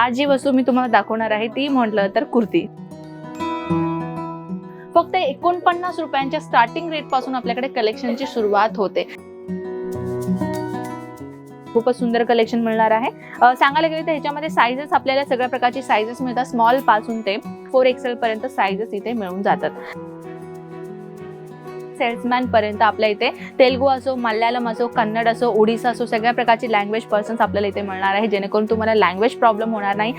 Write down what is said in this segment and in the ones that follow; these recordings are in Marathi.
आज जी वस्तू मी तुम्हाला दाखवणार आहे ती म्हटलं तर कुर्ती. फक्त एकोणपन्नास रुपयांच्या स्टार्टिंग रेटपासून आपल्याकडे कलेक्शनची सुरुवात होते. खूपच सुंदर कलेक्शन मिळणार आहे. सांगायला गेलं तर ह्याच्यामध्ये साईजेस आपल्याला सगळ्या प्रकारची साईजेस मिळतात. स्मॉलपासून ते फोर एक्सेल पर्यंत साईजेस इथे मिळून जातात. सेल्समॅन पर्यंत आपल्या इथे तेलगू असो मल्याळम असो कन्नड असो ओडिसा असो सगळ्या प्रकारची लँग्वेज पर्सन्स आपल्याला इथे मिळणार आहे. जेणेकरून तुम्हाला लँग्वेज प्रॉब्लेम होणार नाही.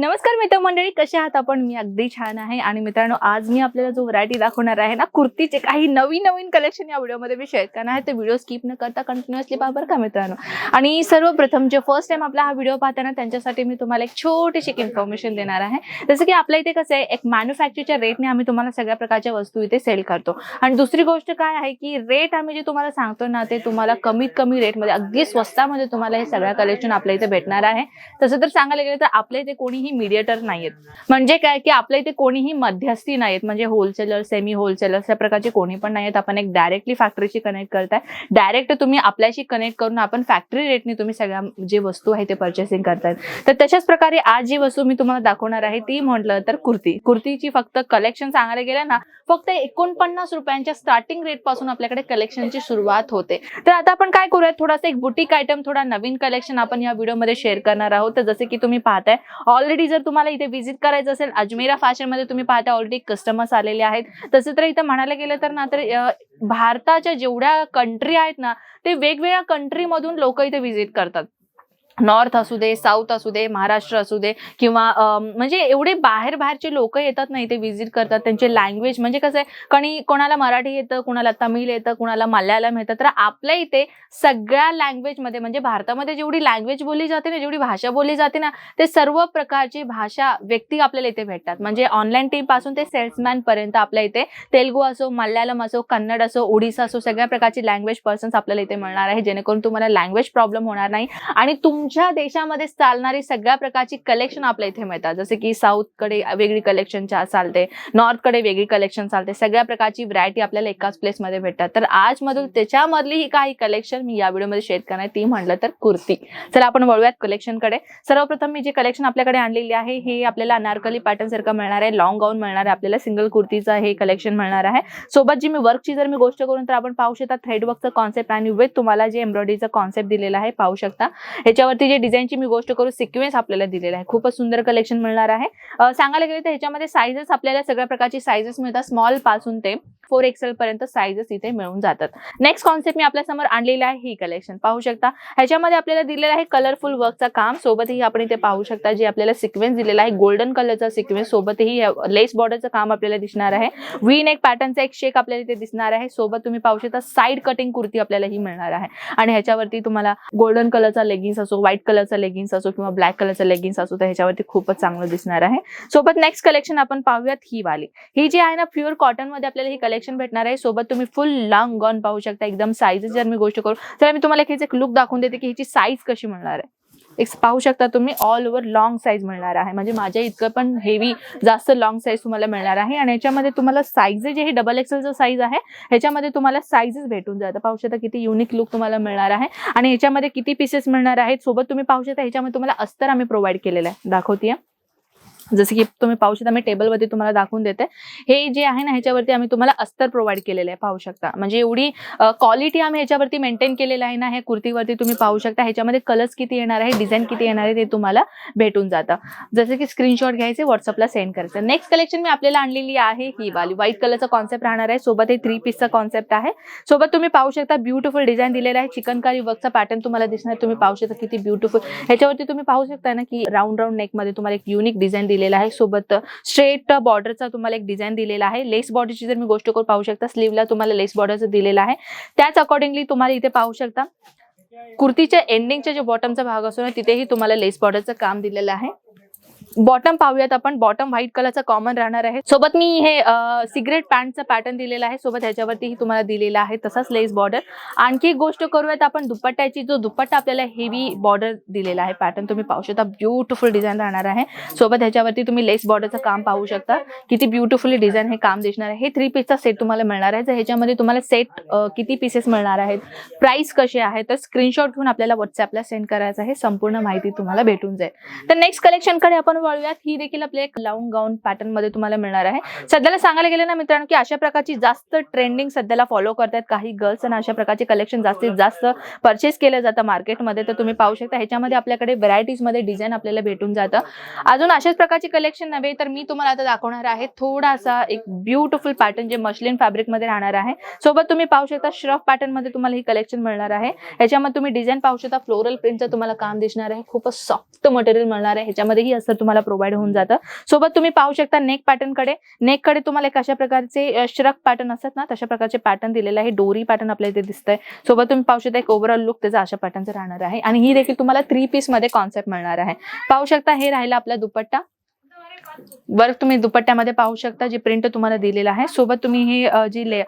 नमस्कार मित्रमंडळी कसे आहात आपण? मी अगदी छान आहे. आणि मित्रांनो आज मी आपल्याला जो व्हरायटी दाखवणार आहे ना कुर्तीचे काही नवीन नवीन कलेक्शन या व्हिडिओमध्ये मी शेअर करणार आहे. ते व्हिडिओ स्किप न करता कंटिन्युअसली पहा बरं का मित्रांनो? आणि सर्वप्रथम जे फर्स्ट टाइम आपला हा व्हिडिओ पाहताना त्यांच्यासाठी मी तुम्हाला एक छोटीशी इन्फॉर्मेशन देणार आहे. जसं की आपल्या इथे कसं आहे एक मॅन्युफॅक्चरच्या रेटने आम्ही तुम्हाला सगळ्या प्रकारच्या वस्तू इथे सेल करतो. आणि दुसरी गोष्ट काय आहे की रेट आम्ही जे तुम्हाला सांगतो ना ते तुम्हाला कमीत कमी रेटमध्ये अगदी स्वस्तामध्ये तुम्हाला हे सगळ्या कलेक्शन आपल्या इथे भेटणार आहे. तसं तर सांगायला गेलं तर आपल्या इथे कोणीही मीडिएटर नाहीयेत. म्हणजे काय की आपल्या इथे कोणीही मध्यस्थी नाहीत म्हणजे होलसेलर सेमी होलसेलर अशा प्रकारचे कोणी पण नाहीत आपण एक डायरेक्टली फॅक्टरीशी कनेक्ट करताय. डायरेक्ट तुम्ही आपल्याशी कनेक्ट करून आपण फॅक्टरी रेटने तुम्ही सगळ्या जे वस्तू आहे ते परचेसिंग करतायत. तर तशाच प्रकारे आज जी वस्तू मी तुम्हाला दाखवणार आहे ती म्हटलं तर कुर्ती. कुर्तीची फक्त कलेक्शन सांगायला गेलं ना फक्त एकोणपन्नास रुपयांच्या स्टार्टिंग रेटपासून आपल्याकडे कलेक्शनची सुरुवात होते. तर आता आपण काय करूयात? थोडासा एक बुटीक आयटम थोडा नवीन कलेक्शन आपण या व्हिडिओमध्ये शेअर करणार आहोत. तर जसे की तुम्ही पाहताय ऑलरेडी जर तुम्हाला इथे व्हिजिट करायचं असेल अजमेरा फॅशनमध्ये तुम्ही पाहता ऑलरेडी कस्टमर्स आलेले आहेत. तसं तर इथं म्हणायला गेलं तर ना तर भारताच्या जेवढ्या कंट्री आहेत ना ते वेगवेगळ्या कंट्रीमधून लोक इथे व्हिजिट करतात. नॉर्थ असू दे साऊथ असू दे महाराष्ट्र असू दे किंवा म्हणजे एवढे बाहेर बाहेरचे लोक येतात ना इथे व्हिजिट करतात. त्यांचे लँग्वेज म्हणजे कसं आहे कणी कोणाला मराठी येतं कुणाला तमिळ येतं कोणाला मल्याळम येतं तर आपल्या इथे सगळ्या लँग्वेजमध्ये म्हणजे भारतामध्ये जेवढी लँग्वेज बोलली जाते ना जेवढी भाषा बोलली जाते ना ते सर्व प्रकारची भाषा व्यक्ती आपल्याला इथे भेटतात. म्हणजे ऑनलाईन टीमपासून ते सेल्समॅन पर्यंत आपल्या इथे तेलगू असो मल्याळम असो कन्नड असो ओडिसा असो सगळ्या प्रकारची लँग्वेज पर्सन्स आपल्याला इथे मिळणार आहे जेणेकरून तुम्हाला लँग्वेज प्रॉब्लेम होणार नाही. आणि तुम तुमच्या देशामध्ये चालणारी सगळ्या प्रकारची कलेक्शन आपल्या इथे मिळतात. जसे की साऊथकडे वेगळी कलेक्शन चालते नॉर्थकडे वेगळी कलेक्शन चालते सगळ्या प्रकारची व्हरायटी आपल्याला एकाच प्लेसमध्ये भेटतात. तर आज मधून त्याच्यामधली ही काही कलेक्शन मी या व्हिडिओमध्ये शेअर करणार ती म्हटलं तर कुर्ती. चला आपण वळूयात कलेक्शनकडे सर्वप्रथम मी जे कलेक्शन आपल्याकडे आणलेली आहे हे आपल्याला अनारकली पॅटर्न सारखं मिळणार आहे लॉंग गाऊन मिळणार आहे आपल्याला सिंगल कुर्तीचं हे कलेक्शन मिळणार आहे. सोबत जी मी वर्कची जर मी गोष्ट करून तर आपण पाहू शकता थ्रेड वर्कचं कॉन्सेप्ट आणि विथ तुम्हाला जे एम्ब्रॉयडरीचं कॉन्सेप्ट दिलेला आहे पाहू शकता. ह्याच्यावरती जे डिझाईनची मी गोष्ट करू सिक्वेन्स आपल्याला दिलेला आहे. खूपच सुंदर कलेक्शन मिळणार आहे. सांगायला गेलं तर ह्याच्यामध्ये साईजेस आपल्याला सगळ्या प्रकारची साईजेस मिळतात. स्मॉलपासून ते फोर एक्सेल पर्यंत साईजेस इथे मिळून जातात. नेक्स्ट कॉन्सेप्ट मी आपल्यासमोर आणलेला आहे ही कलेक्शन पाहू शकता ह्याच्यामध्ये आपल्याला दिलेलं आहे कलरफुल वर्कचा काम. सोबतही आपण इथे पाहू शकता जे आपल्याला सिक्वेन्स दिलेला आहे गोल्डन कलरचा सिक्वेन्स सोबतही लेस बॉर्डरचं काम आपल्याला दिसणार आहे. वी नेक पॅटर्नचा एक शेक आपल्याला इथे दिसणार आहे. सोबत तुम्ही पाहू शकता साईड कटिंग कुर्ती आपल्याला ही मिळणार आहे. आणि ह्याच्यावरती तुम्हाला गोल्डन कलरचा लेगिन्स असो व्हाईट कलरचा लेगिन्स असो किंवा ब्लॅक कलरचा लेगिन्स असो तर ह्याच्यावरती खूपच चांगलं दिसणार आहे. सोबत नेक्स्ट कलेक्शन आपण पाहूयात ही वाली. ही जी आहे ना प्युअर कॉटनमध्ये आपल्याला ही कलेक्शन भेटणार आहे. सोबत तुम्ही फुल लॉंग गॉन पाहू शकता. एकदम साईज जर मी गोष्ट करू तर मी तुम्हाला एक एक लुक दाखवून देते की हिची साईज कशी मिळणार आहे. एक पाहू शकता तुम्ही ऑल ओव्हर लॉंग साईज मिळणार आहे. म्हणजे माझ्या इतकं पण हेवी जास्त लॉंग साईज तुम्हाला मिळणार आहे. आणि याच्यामध्ये तुम्हाला साईज जे हे डबल एक्सेलचं साईज आहे ह्याच्यामध्ये तुम्हाला साईजेस भेटून जातात. पाहू शकता किती युनिक लुक तुम्हाला मिळणार आहे. आणि याच्यामध्ये किती पीसेस मिळणार आहेत सोबत तुम्ही पाहू शकता ह्याच्यामध्ये तुम्हाला अस्तर आम्ही प्रोव्हाइड केलेलं आहे. दाखवते जसं की तुम्ही पाहू शकता मी टेबलवरती तुम्हाला दाखवून देते. हे जे आहे ना ह्याच्यावरती आम्ही तुम्हाला अस्तर प्रोव्हाइड केलेलं आहे पाहू शकता. म्हणजे एवढी क्वालिटी आम्ही ह्याच्यावरती मेंटेन केलेलं आहे ना हे कुर्तीवरती तुम्ही पाहू शकता. ह्याच्यामध्ये कलर्स किती येणार आहे डिझाईन किती येणार आहे ते तुम्हाला भेटून जातं. जसं की स्क्रीनशॉट घ्यायचे व्हॉट्सअपला सेंड करायचं. नेक्स्ट कलेक्शन मी आपल्याला आणलेली आहे ही वाली. व्हाईट कलरचा कॉन्सेप्ट राहणार आहे. सोबत हे थ्री पीसचा कॉन्सेप्ट आहे. सोबत तुम्ही पाहू शकता ब्युटिफुल डिझाईन दिलेला आहे. चिकनकारी वर्कचा पॅटर्न तुम्हाला दिसणार तुम्ही पाहू शकता किती ब्युटिफुल ह्याच्यावरती तुम्ही पाहू शकता ना की राऊंड राऊंड नेकमध्ये तुम्हाला एक युनिक डिझाईन दिलेला आहे. सोबत स्ट्रेट बॉर्डरचा तुम्हाला एक डिझाईन दिलेला आहे. लेस बॉर्डरची जर मी गोष्ट करून पाहू शकता स्लीवला तुम्हाला लेस बॉर्डरचं दिलेलं आहे. त्याच अकॉर्डिंगली तुम्हाला इथे पाहू शकता कुर्तीच्या एंडिंगच्या जो बॉटमचा भाग असतो ना तिथेही तुम्हाला लेस बॉर्डरचं काम दिलेलं आहे. बॉटम पाहूयात आपण. बॉटम व्हाईट कलरचा कॉमन राहणार आहे. सोबत मी हे सिगरेट पॅन्टचा पॅटर्न दिलेला आहे. सोबत ह्याच्यावरती तुम्हाला दिलेलं आहे तसाच लेस बॉर्डर आणखी एक गोष्ट करूयात आपण. दुपट्ट्याची जो दुपट्टा आपल्याला हेवी बॉर्डर दिलेला आहे पॅटर्न तुम्ही पाहू शकता. ब्युटिफुल डिझाईन राहणार आहे. सोबत ह्याच्यावरती तुम्ही लेस बॉर्डरचं काम पाहू शकता. किती ब्युटिफुली डिझाईन हे काम दिसणार आहे. हे थ्री पीसचा सेट तुम्हाला मिळणार आहे. तर ह्याच्यामध्ये तुम्हाला सेट किती पीसेस मिळणार आहेत प्राइस कसे आहे तर स्क्रीनशॉट घेऊन आपल्याला व्हॉट्सअपला सेंड करायचं आहे. संपूर्ण माहिती तुम्हाला भेटून जाईल. तर नेक्स्ट कलेक्शनकडे आपण वळूयात. ही देखील आपल्या एक लाऊन गाऊन पॅटर्नमध्ये तुम्हाला मिळणार आहे. सध्याला सांगायला गेलं ना मित्रांनो की अशा प्रकारची जास्त ट्रेंडिंग सध्याला फॉलो करतात काही गर्ल्स आणि अशा प्रकारचे कलेक्शन जास्तीत जास्त परचेस केलं जातं मार्केटमध्ये तर तुम्ही पाहू शकता ह्याच्यामध्ये आपल्याकडे व्हरायटीजमध्ये डिझाईन आपल्याला भेटून जातं. अजून अशाच प्रकारचे कलेक्शन नव्हे तर मी तुम्हाला आता दाखवणार आहे थोडासा एक ब्युटिफुल पॅटर्न जे मशलिन फॅब्रिकमध्ये राहणार आहे. सोबत तुम्ही पाहू शकता श्रफ पॅटर्नमध्ये तुम्हाला ही कलेक्शन मिळणार आहे. ह्याच्यामध्ये तुम्ही डिझाईन पाहू शकता फ्लोरल प्रिंटचं तुम्हाला काम दिसणार आहे. खूपच सॉफ्ट मटेरियल मिळणार आहे. ह्याच्यामध्येही असं तुम्हाला प्रोव्हाइड होऊन जातं. सोबत तुम्ही पाहू शकता नेक पॅटर्नकडे. नेककडे तुम्हाला एक अशा प्रकारचे श्रक पॅटर्न असतात ना तशा प्रकारचे पॅटर्न दिलेलं आहे. डोरी पॅटर्न आपल्याला इथे दिसतंय. सोबत तुम्ही पाहू शकता एक ओव्हरऑल लुक त्याचा अशा पॅटर्नचा राहणार आहे. आणि ही देखील तुम्हाला थ्री पीसमध्ये कॉन्सेप्ट मिळणार आहे. पाहू शकता हे राहिला आपला दुपट्टा. वर्क तुम्ही दुपट्ट्यामध्ये पाहू शकता जी प्रिंट तुम्हाला दिलेलं आहे. सोबत तुम्ही ही जी ले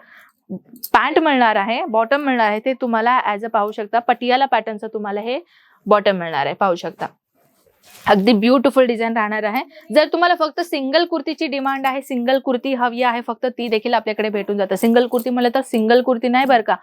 पॅन्ट मिळणार आहे बॉटम मिळणार आहे ते तुम्हाला ऍज अ पाहू शकता. पटियाला पॅटर्नचं तुम्हाला हे बॉटम मिळणार आहे. पाहू शकता. अगदी ब्युटिफुल डिझाईन राहणार आहे. जर तुम्हाला फक्त सिंगल कुर्तीची डिमांड आहे सिंगल कुर्ती हवी आहे फक्त ती देखील आपल्याकडे भेटून जातं. सिंगल कुर्ती म्हणलं तर सिंगल कुर्ती नाही बरं का.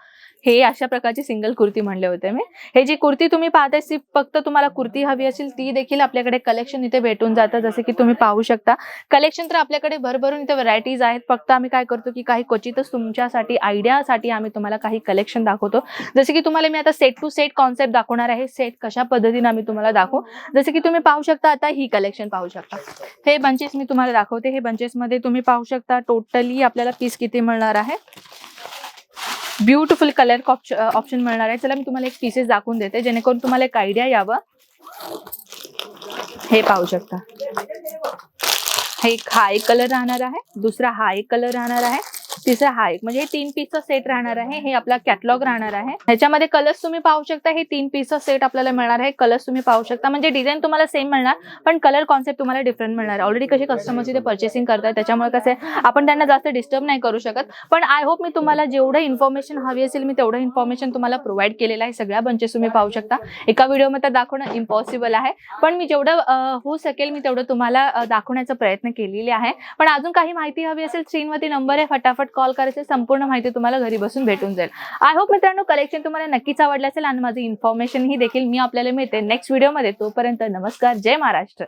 हे अशा प्रकारची सिंगल कुर्ती म्हणले होते मी. हे जी कुर्ती तुम्ही पाहताय ती फक्त तुम्हाला कुर्ती हवी असेल ती देखील आपल्याकडे कलेक्शन इथे भेटून जातं जसे की तुम्ही पाहू शकता. कलेक्शन तर आपल्याकडे भरभरून इथे व्हरायटीज आहेत. फक्त आम्ही काय करतो की काही क्वचितच तुमच्यासाठी आयडियासाठी आम्ही तुम्हाला काही कलेक्शन दाखवतो. जसे की तुम्हाला मी आता सेट टू सेट कॉन्सेप्ट दाखवणार आहे. सेट कशा पद्धतीने आम्ही तुम्हाला दाखवू? जसे की तुम्ही पाहू शकता आता ही कलेक्शन पाहू शकता. हे बंचेस मी तुम्हाला दाखवते. हे बंचेस मध्ये तुम्ही पाहू शकता टोटली आपल्याला पीस किती मिळणार आहे? ब्युटिफुल कलर ऑप्शन मिळणार आहे. चला मी तुम्हाला एक पीसेस दाखवून देते जेणेकरून तुम्हाला एक आयडिया यावं. हे पाहू शकता. हे एक हा एक कलर राहणार आहे. दुसरा हा एक कलर राहणार आहे. तिसरा हा एक. म्हणजे हे तीन पीसचा सेट राहणार आहे. हे आपला कॅटलॉग राहणार आहे. ह्याच्यामध्ये कलर्स तुम्ही पाहू शकता. हे तीन पीसचा सेट आपल्याला मिळणार आहे. कलर्स तुम्ही पाहू शकता. म्हणजे डिझाईन तुम्हाला सेम मिळणार पण कलर कॉन्सेप्ट तुम्हाला डिफरंट मिळणार. ऑलरेडी कसे कस्टमर्स इथे परचेसिंग करतात त्याच्यामुळे कसं आहे आपण त्यांना जास्त डिस्टर्ब नाही करू शकत. पण आय होप मी तुम्हाला जेवढं इन्फॉर्मेशन हवी असेल मी तेवढं इन्फॉर्मेशन तुम्हाला प्रोव्हाइड केलेलं आहे. सगळ्या बंचेस तुम्ही पाहू शकता. एका व्हिडिओमध्ये दाखवणं इम्पॉसिबल आहे. पण मी जेवढं होऊ शकेल मी तेवढं तुम्हाला दाखवण्याचा प्रयत्न केलेले आहे. पण अजून काही माहिती हवी असेल स्क्रीनवरती नंबर आहे फटाफट कॉल करायचे संपूर्ण माहिती तुम्हाला घरी बसून भेटून जाईल. आय होप मित्रांनो कलेक्शन तुम्हाला नक्कीच आवडलं असेल आणि माझी इन्फॉर्मेशन ही देखील मी आपल्याला मिळते नेक्स्ट व्हिडिओमध्ये तोपर्यंत नमस्कार जय महाराष्ट्र.